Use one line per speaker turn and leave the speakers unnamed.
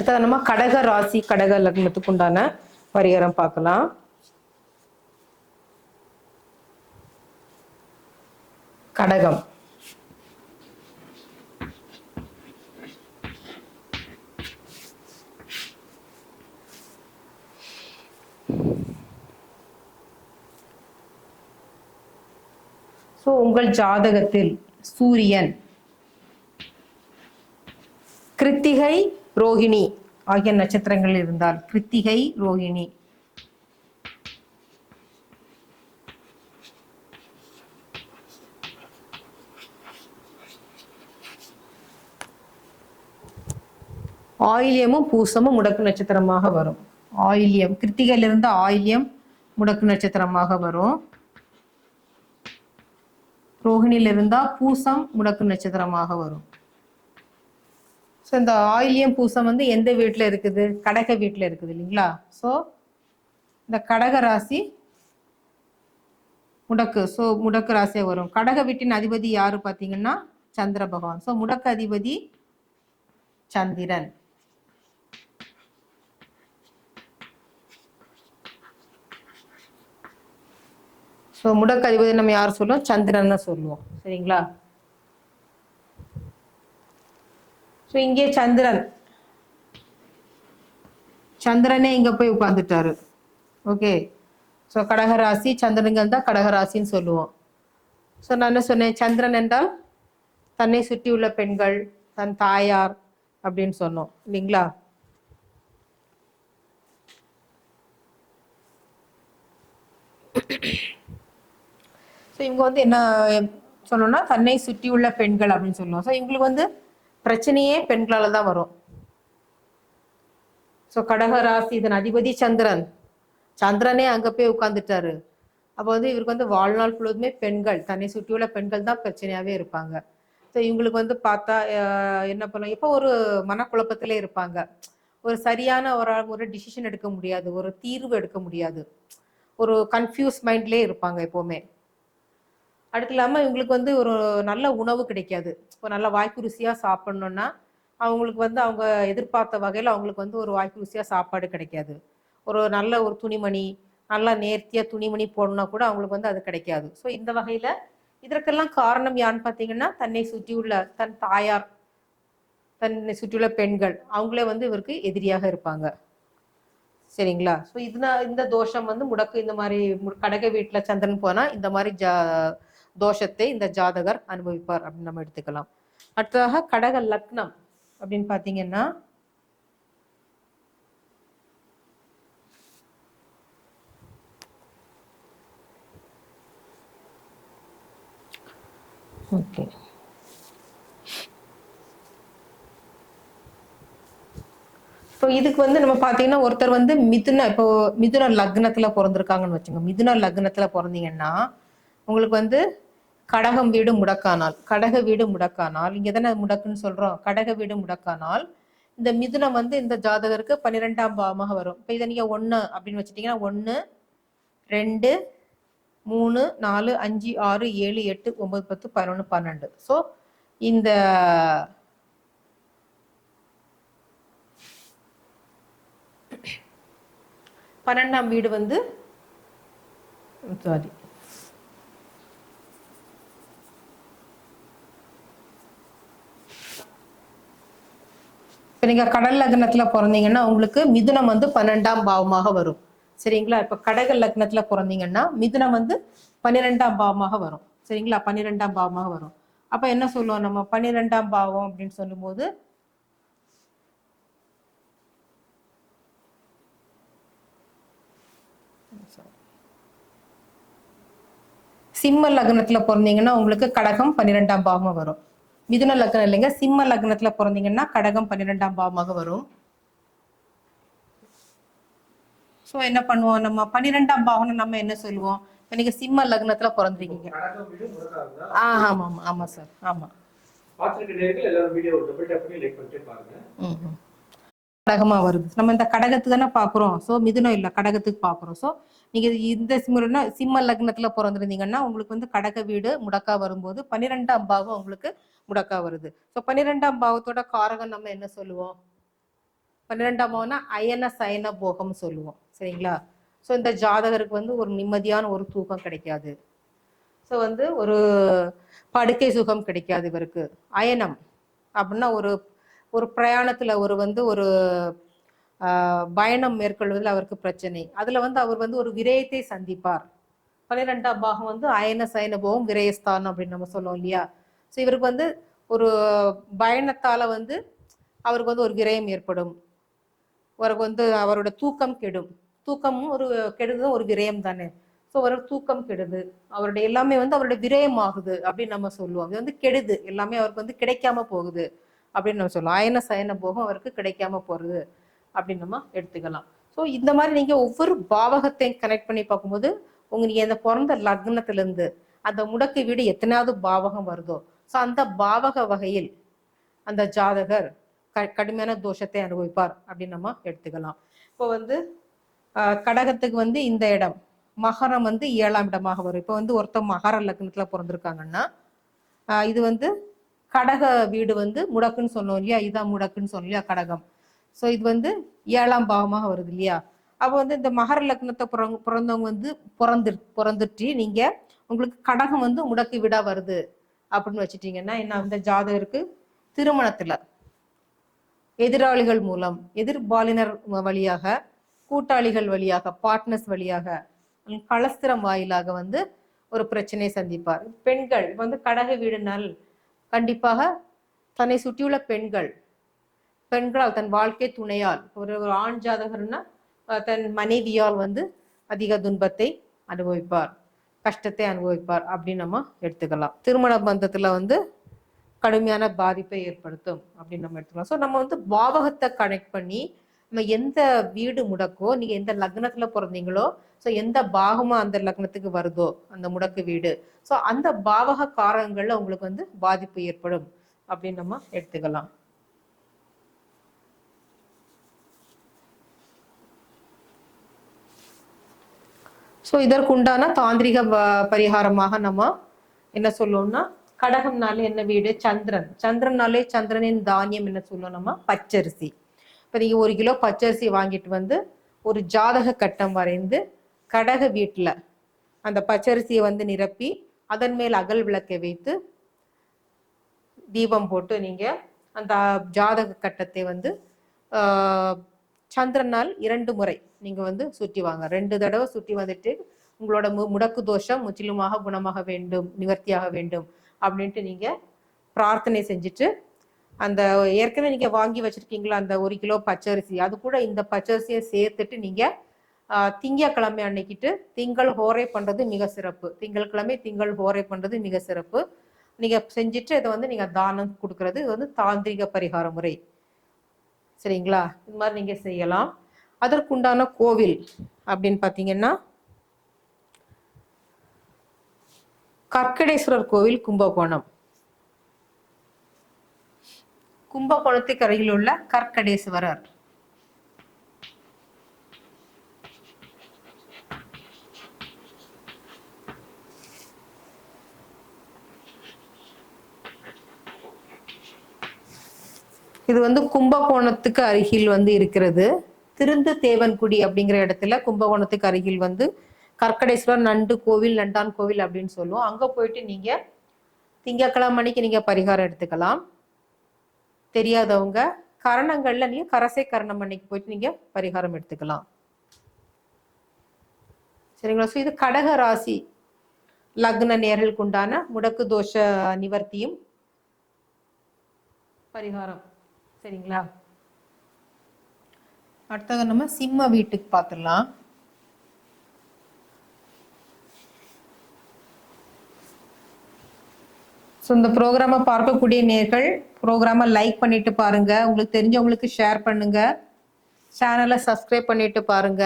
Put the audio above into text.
அடுத்தது நம்ம கடக ராசி கடக லக்னத்துக்கு உண்டான பரிகாரம் பார்க்கலாம். கடகம். ஸோ உங்கள் ஜாதகத்தில் சூரியன் கிருத்திகை ரோகிணி ஆகிய நட்சத்திரங்கள் இருந்தால் கிருத்திகை ரோகிணி ஆயில்யமும் பூசமும் முடக்கு நட்சத்திரமாக வரும். ஆயில்யம் கிருத்திகையிலிருந்து ஆயில்யம் முடக்கு நட்சத்திரமாக வரும். ரோகிணியில இருந்தால் பூசம் முடக்கு நட்சத்திரமாக வரும். ஸோ இந்த ஆயிலியம் பூசம் வந்து எந்த வீட்டில் இருக்குது? கடக வீட்டில் இருக்குது இல்லைங்களா? ஸோ இந்த கடக ராசி முடக்கு. ஸோ முடக்கு ராசியாக வரும். கடக வீட்டின் அதிபதி யார் பார்த்தீங்கன்னா? சந்திர பகவான். ஸோ முடக்கு அதிபதி சந்திரன். ஸோ முடக்கு அதிபதி நம்ம யார் சொல்லுவோம்? சந்திரன்னு சொல்லுவோம். சரிங்களா? ஸோ இங்கே சந்திரன். சந்திரனே இங்கே போய் உட்காந்துட்டாரு ஓகே ஸோ கடகராசி சந்திரன்கள் தான் கடகராசின்னு சொல்லுவோம். ஸோ நான் என்ன சொன்னேன்? சந்திரன் என்றால் தன்னை சுற்றியுள்ள பெண்கள் தன் தாயார் அப்படின்னு சொன்னோம். இல்லைங்களா? ஸோ இவங்க வந்து என்ன சொல்லணும்னா தன்னை சுற்றியுள்ள பெண்கள் அப்படின்னு சொல்லுவோம். ஸோ இவங்களுக்கு வந்து பிரச்சனையே பெண்களால தான் வரும். ஸோ கடகராசி இதன் அதிபதி சந்திரன். சந்திரனே அங்க போய் உட்காந்துட்டாரு அப்போ வந்து இவருக்கு வந்து வாழ்நாள் முழுவதுமே பெண்கள் தன்னை சுற்றியுள்ள பெண்கள் தான் பிரச்சனையாவே இருப்பாங்க. ஸோ இவங்களுக்கு வந்து பார்த்தா என்ன பண்ணலாம் இப்போ ஒரு மனக்குழப்பத்திலே இருப்பாங்க. ஒரு சரியான ஒரு ஒரு டிசிஷன் எடுக்க முடியாது ஒரு தீர்வு எடுக்க முடியாது. ஒரு கன்ஃபியூஸ் மைண்ட்லேயே இருப்பாங்க எப்போவுமே. அடுத்து இல்லாமல் இவங்களுக்கு வந்து ஒரு நல்ல உணவு கிடைக்காது. இப்போ நல்ல வாய்ப்பு ருசியாக சாப்பிட்ணுன்னா அவங்களுக்கு வந்து அவங்க எதிர்பார்த்த வகையில் அவங்களுக்கு வந்து ஒரு வாய்ப்பு ருசியாக சாப்பாடு கிடைக்காது. ஒரு நல்ல ஒரு துணிமணி நல்லா நேர்த்தியாக துணிமணி போடணும்னா கூட அவங்களுக்கு வந்து அது கிடைக்காது. ஸோ இந்த வகையில் இதற்கெல்லாம் காரணம் யான்னு பார்த்தீங்கன்னா தன்னை சுற்றியுள்ள தன் தாயார் தன்னை சுற்றியுள்ள பெண்கள் அவங்களே வந்து இவருக்கு எதிரியாக இருப்பாங்க. சரிங்களா? ஸோ இதுனா இந்த தோஷம் வந்து முடக்கு இந்த மாதிரி மு- கடக வீட்டில் சந்திரன் போனால் இந்த மாதிரி ஜா தோஷத்தை இந்த ஜாதகர் அனுபவிப்பார் அப்படின்னு நம்ம எடுத்துக்கலாம். அடுத்ததாக கடக லக்னம் அப்படின்னு பார்த்தீங்கன்னா ஓகே. இப்போ இதுக்கு வந்து நம்ம பார்த்தீங்கன்னா ஒருத்தர் வந்து மிதுன இப்போ மிதுன லக்னத்துல பிறந்திருக்காங்கன்னு வச்சுங்க மிதுன லக்னத்துல பிறந்தீங்கன்னா உங்களுக்கு வந்து கடகம் வீடு முடக்கானால் கடக வீடு முடக்கானால் இங்க தானே முடக்குன்னு சொல்றோம். கடக வீடு முடக்கானால் இந்த மிதுனம் வந்து இந்த ஜாதகருக்கு பன்னிரெண்டாம் பாவமாக வரும். இப்போ இதை நீங்க ஒன்று அப்படின்னு வச்சுட்டீங்கன்னா ஒன்று ரெண்டு மூணு நாலு அஞ்சு ஆறு ஏழு எட்டு ஒன்பது பத்து பதினொன்று பன்னெண்டு. ஸோ இந்த பன்னெண்டாம் வீடு வந்து சாரி இப்போ நீங்க கடல் லக்னத்துல பிறந்தீங்கன்னா உங்களுக்கு மிதுனம் வந்து பன்னெண்டாம் பாவமாக வரும். சரிங்களா? இப்போ கடக லக்னத்துல பிறந்தீங்கன்னா மிதுனம் வந்து பன்னிரெண்டாம் பாவமாக வரும். சரிங்களா? பன்னிரெண்டாம் பாவமாக வரும். அப்ப என்ன சொல்லுவோம் நம்ம? பன்னிரெண்டாம் பாவம் அப்படின்னு சொல்லும்போது சிம்ம லக்னத்துல பிறந்தீங்கன்னா உங்களுக்கு கடகம் பன்னிரெண்டாம் பாவமாக வரும். மிதுன லக்னம் இல்லைங்க. சிம்ம லக்னத்துல பிறந்தீங்கன்னா கடகம் பன்னிரெண்டாம் பாவமாக வரும். சோ என்ன பண்ணுவோம்? நம்ம பன்னிரெண்டாம் பாவம்னு நம்ம என்ன சொல்லுவோம்? நீங்க சிம்ம லக்னத்துல பிறந்திருக்கீங்க.
கடகம் வீடு முருகாங்க
ஆ ஆமா ஆமா ஆமா சார் ஆமா. கடகமா வருது. நம்ம இந்த கடகத்துக்கு தானே பாக்குறோம். சோ மிதுனம் இல்ல கடகத்துக்கு பாக்குறோம். சோ நீங்க இந்த சிம்ம சிம்ம லக்னத்துல பிறந்திருந்தீங்கன்னா உங்களுக்கு வந்து கடக வீடு முடக்கா வரும்போது பன்னிரெண்டாம் பாவம் உங்களுக்கு முடக்கா வருது. ஸோ பன்னிரெண்டாம் பாவத்தோட காரகம் நம்ம என்ன சொல்லுவோம்? பன்னிரெண்டாம் பாவம்னா அயன சயன போகம் சொல்லுவோம். சரிங்களா? ஸோ இந்த ஜாதகருக்கு வந்து ஒரு நிம்மதியான ஒரு தூக்கம் கிடைக்காது. ஸோ வந்து ஒரு படுக்கை சுகம் கிடைக்காது இவருக்கு. அயனம் அப்படின்னா ஒரு ஒரு பிரயாணத்தில் ஒரு வந்து ஒரு பயணம் மேற்கொள்வதில் அவருக்கு பிரச்சனை. அதில் வந்து அவர் வந்து ஒரு விரயத்தை சந்திப்பார். பன்னிரெண்டாம் பாகம் வந்து அயன சயன போகம் விரயஸ்தானம் அப்படின்னு நம்ம சொல்லுவோம் இல்லையா? ஸோ இவருக்கு வந்து ஒரு பயணத்தால் வந்து அவருக்கு வந்து ஒரு விரயம் ஏற்படும். அவருக்கு வந்து அவரோட தூக்கம் கெடும். தூக்கமும் ஒரு கெடுதும் ஒரு விரயம் தானே. ஸோ அவரோட தூக்கம் கெடுது. அவருடைய எல்லாமே வந்து அவருடைய விரயம் ஆகுது அப்படின்னு நம்ம சொல்லுவோம். இது வந்து கெடுது. எல்லாமே அவருக்கு வந்து கிடைக்காம போகுது அப்படின்னு நம்ம சொல்லுவோம். அயன சயன போகம் அவருக்கு கிடைக்காம போகிறது அப்படின்னு நம்ம எடுத்துக்கலாம். ஸோ இந்த மாதிரி நீங்கள் ஒவ்வொரு பாவகத்தையும் கனெக்ட் பண்ணி பார்க்கும்போது உங்க நீங்க இந்த பிறந்த லக்னத்திலேருந்து அந்த முடக்கு வீடு எத்தனாவது பாவகம் வருதோ ஸோ அந்த பாவக வகையில் அந்த ஜாதகர் க கடுமையான தோஷத்தை அனுபவிப்பார் அப்படின்னு நம்ம எடுத்துக்கலாம். இப்போ வந்து கடகத்துக்கு வந்து இந்த இடம் மகரம் வந்து ஏழாம் இடமாக வரும். இப்போ வந்து ஒருத்தர் மகர லக்னத்துல பிறந்திருக்காங்கன்னா இது வந்து கடக வீடு வந்து முடக்குன்னு சொன்னோம் இல்லையா? இதான் முடக்குன்னு சொன்னோம் இல்லையா? கடகம். ஸோ இது வந்து ஏழாம் பாவமாக வருது இல்லையா? அப்போ வந்து இந்த மகர லக்னத்தை பிறந்தவங்க வந்து பிறந்து பிறந்துட்டு நீங்க உங்களுக்கு கடகம் வந்து முடக்கு வீடாக வருது. அப்படின்னு வச்சுட்டீங்கன்னா என்ன அந்த ஜாதகருக்கு திருமணத்துல எதிராளிகள் மூலம் எதிர்பாலினர் வழியாக கூட்டாளிகள் வழியாக பார்ட்னர்ஸ் வழியாக கலஸ்திரம் வாயிலாக வந்து ஒரு பிரச்சனையை சந்திப்பார். பெண்கள் இப்போ வந்து கடக வீடுனால் கண்டிப்பாக தன்னை சுற்றியுள்ள பெண்கள் பெண்களால் தன் வாழ்க்கை துணையால் ஒரு ஒரு ஆண் ஜாதகர்னா தன் மனைவியால் வந்து அதிக துன்பத்தை அனுபவிப்பார். கஷ்டத்தை அனுபவிப்பார் அப்படின்னு நம்ம எடுத்துக்கலாம். திருமண பந்தத்தில் வந்து கடுமையான பாதிப்பை ஏற்படுத்தும் அப்படின்னு நம்ம எடுத்துக்கலாம். ஸோ நம்ம வந்து பாவகத்தை கனெக்ட் பண்ணி நம்ம எந்த வீடு முடக்கோ நீங்க எந்த லக்னத்துல பிறந்தீங்களோ ஸோ எந்த பாகமா அந்த லக்னத்துக்கு வருதோ அந்த முடக்கு வீடு ஸோ அந்த பாவக காரங்கள்ல உங்களுக்கு வந்து பாதிப்பு ஏற்படும் அப்படின்னு நம்ம எடுத்துக்கலாம். ஸோ இதற்குண்டான தாந்திரிக ப- பரிகாரமாக நம்ம என்ன சொல்லுவோம்னா கடகம்னாலே என்ன வீடு? சந்திரன். சந்திரனாலே சந்திரனின் தானியம் என்ன சொல்லுவோம் நம்ம? பச்சரிசி. இப்போ நீங்கள் ஒரு கிலோ பச்சரிசி வாங்கிட்டு வந்து ஒரு ஜாதக கட்டம் வரைந்து கடக வீட்டில் அந்த பச்சரிசியை வந்து நிரப்பி அதன் மேல் அகல் விளக்கை வைத்து தீபம் போட்டு நீங்கள் அந்த ஜாதக கட்டத்தை வந்து சந்திரனால் இரண்டு முறை. நீங்கள் வந்து சுற்றி வாங்க. ரெண்டு தடவை சுற்றி வந்துட்டு உங்களோட மு முடக்கு தோஷம் முற்றிலுமாக குணமாக வேண்டும் நிவர்த்தியாக வேண்டும் அப்படின்ட்டு நீங்கள் பிரார்த்தனை செஞ்சுட்டு அந்த ஏற்கனவே நீங்கள் வாங்கி வச்சுருக்கீங்களா அந்த ஒரு கிலோ பச்சரிசி அது கூட இந்த பச்சரிசியை சேர்த்துட்டு நீங்கள் திங்கக்கிழமை அன்னைக்கிட்டு திங்கள் ஹோரை பண்ணுறது மிக சிறப்பு. திங்கட்கிழமை திங்கள் ஹோரை பண்ணுறது மிக சிறப்பு. நீங்கள் செஞ்சுட்டு இதை வந்து நீங்கள் தானம் கொடுக்கறது இது வந்து தாந்திரிக பரிகார முறை. சரிங்களா? இது மாதிரி நீங்கள் செய்யலாம். அதற்குண்டான கோவில் அப்படின்னு பார்த்தீங்கன்னா கற்கடேஸ்வரர் கோவில் கும்பகோணம். கும்பகோணத்துக்கு அருகில் உள்ள கற்கடேஸ்வரர். இது வந்து கும்பகோணத்துக்கு அருகில் வந்து இருக்கிறது. திருந்து தேவன்குடி அப்படிங்கிற இடத்துல கும்பகோணத்துக்கு அருகில் வந்து கற்கடேஸ்வரர் நண்டு கோவில் நண்டான் கோவில் அப்படின்னு சொல்லுவோம். அங்க போயிட்டு நீங்க திங்கட்கிழமை அன்னைக்கு நீங்க பரிகாரம் எடுத்துக்கலாம். தெரியாதவங்க கரணங்கள்ல நீங்க கரசை கரணம் அன்னைக்கு போயிட்டு நீங்க பரிகாரம் எடுத்துக்கலாம். சரிங்களா? ஸோ இது கடக ராசி லக்ன நேர்களுக்கு உண்டான முடக்கு தோஷ நிவர்த்தியும் பரிகாரம். சரிங்களா? அடுத்தது நம்ம சிம்ம வீட்டுக்கு பார்த்துடலாம் ஸோ இந்த ப்ரோக்ராமை பார்க்கக்கூடிய நேர்கள் ப்ரோக்ராமை லைக் பண்ணிட்டு பாருங்க. உங்களுக்கு தெரிஞ்சவங்களுக்கு ஷேர் பண்ணுங்க. சேனலை சப்ஸ்கிரைப் பண்ணிட்டு பாருங்க.